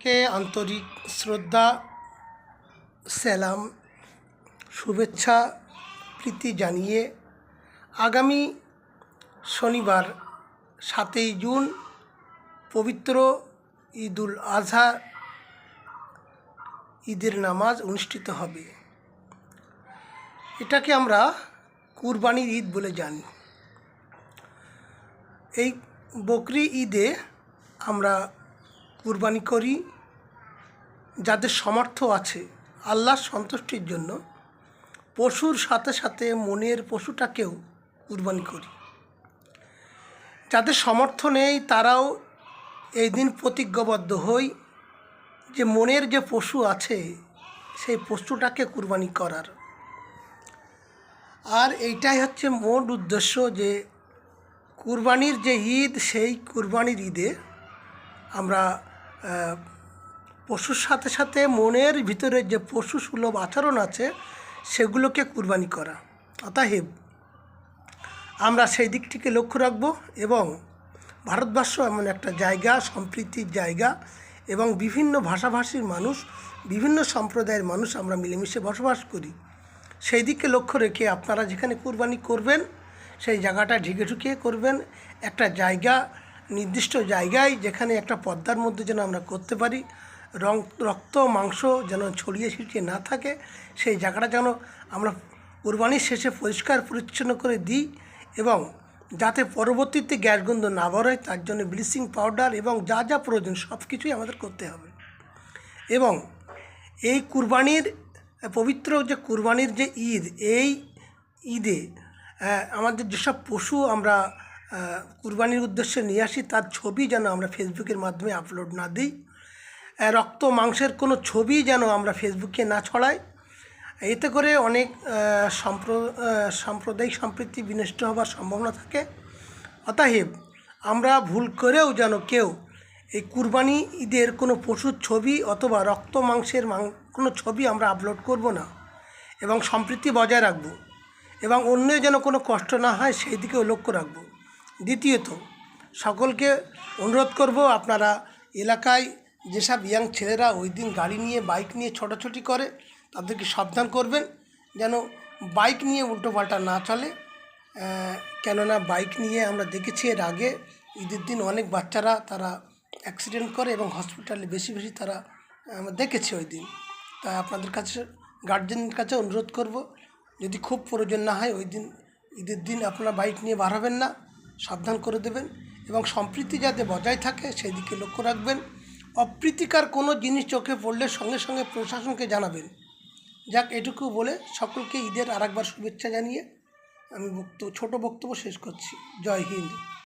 সকলকে আন্তরিক শ্রদ্ধা, সালাম, শুভেচ্ছা, প্রীতি জানিয়ে আগামী শনিবার সাতই জুন পবিত্র ঈদুল আজহা ঈদের নামাজ অনুষ্ঠিত হবে। এটাকে আমরা কুরবানির ঈদ বলে জানি। এই বকরি ঈদে আমরা কুরবানি করি, যাদের সমর্থ আছে, আল্লাহর সন্তুষ্টির জন্য, পশুর সাথে সাথে মনের পশুটাকেও কুরবানি করি। যাদের সামর্থ্য নেই, তারাও এই দিন প্রতিজ্ঞবদ্ধ হই যে মনের যে পশু আছে, সেই পশুটাকে কুরবানি করার। আর এইটাই হচ্ছে মোট উদ্দেশ্য যে, কুরবানির যে ঈদ, সেই কুরবানির ঈদে আমরা পশুর সাথে সাথে মনের ভিতরে যে পশু সুলভ আচরণ আছে, সেগুলোকে কুরবানি করা। অতএব আমরা সেই দিকটিকে লক্ষ্য রাখব এবং ভারতবর্ষ এমন একটা জায়গা, সম্প্রীতির জায়গা এবং বিভিন্ন ভাষাভাষীর মানুষ, বিভিন্ন সম্প্রদায়ের মানুষ আমরা মিলেমিশে বসবাস করি। সেই দিকে লক্ষ্য রেখে আপনারা যেখানে কুরবানি করবেন, সেই জায়গাটা ঢেকে ঢুকিয়ে করবেন। একটা জায়গা নির্দিষ্ট জায়গায় যেখানে একটা পর্দার মধ্যে যেন আমরা করতে পারি, রং, রক্ত, মাংস যেন ছড়িয়ে ছিটিয়ে না থাকে, সেই জায়গাটা যেন আমরা কুরবানির শেষে পরিষ্কার, পরিচ্ছন্ন করে দিই এবং যাতে পরবর্তীতে গ্যাস গন্ধ না বেরোয় তার জন্য ব্লিচিং পাউডার এবং যা যা প্রয়োজন সব কিছুই আমাদের করতে হবে। এবং এই কুরবানির, পবিত্র যে কুরবানির যে ঈদ, এই ঈদে আমাদের যেসব পশু আমরা কুরবানির উদ্দেশ্যে নিয়ে আসি, তার ছবি যেন আমরা ফেসবুকের মাধ্যমে আপলোড না দিই। রক্ত, মাংসের কোনো ছবি যেন আমরা ফেসবুকে না ছড়াই। এতে করে অনেক সম্প্র সাম্প্রদায়িক সম্প্রীতি বিনষ্ট হবার সম্ভাবনা থাকে। অতএব আমরা ভুল করেও যেন কেউ এই কুরবানি ঈদের কোনো পশুর ছবি অথবা রক্ত, মাংসের মাং, কোনো ছবি আমরা আপলোড করব না এবং সম্প্রীতি বজায় রাখব এবং অন্য যেন কোনো কষ্ট না হয়, সেই দিকেও লক্ষ্য রাখব। দ্বিতীয়ত, সকলকে অনুরোধ করব আপনারা এলাকায় যেসব ইয়াং ছেলেরা ওই দিন গাড়ি নিয়ে বাইক নিয়ে ছোটাছুটি করে, তাদেরকে সাবধান করবেন যেন বাইক নিয়ে উল্টোপাল্টা না চলে। কেননা বাইক নিয়ে আমরা দেখেছি এর আগে ঈদের দিন অনেক বাচ্চারা তারা অ্যাক্সিডেন্ট করে এবং হসপিটালে বেশি বেশি তারা দেখেছি ওই দিন। তাই আপনাদের কাছে গার্জেনের কাছে অনুরোধ করব, যদি খুব প্রয়োজন না হয়, ওই দিন, ঈদের দিন আপনারা বাইক নিয়ে বার হবেন না। সাবধান করে দেবেন এবং সম্প্রীতি যাতে বজায় থাকে সেই দিকে লক্ষ্য রাখবেন। অপ্রীতিকার কোনো জিনিস চোখে পড়লে সঙ্গে সঙ্গে প্রশাসনকে জানাবেন। যাক, এটুকু বলে সকলকে ঈদের আরেকবার শুভেচ্ছা জানিয়ে আমি বক্তব্য ছোটো বক্তব্য শেষ করছি। জয় হিন্দ।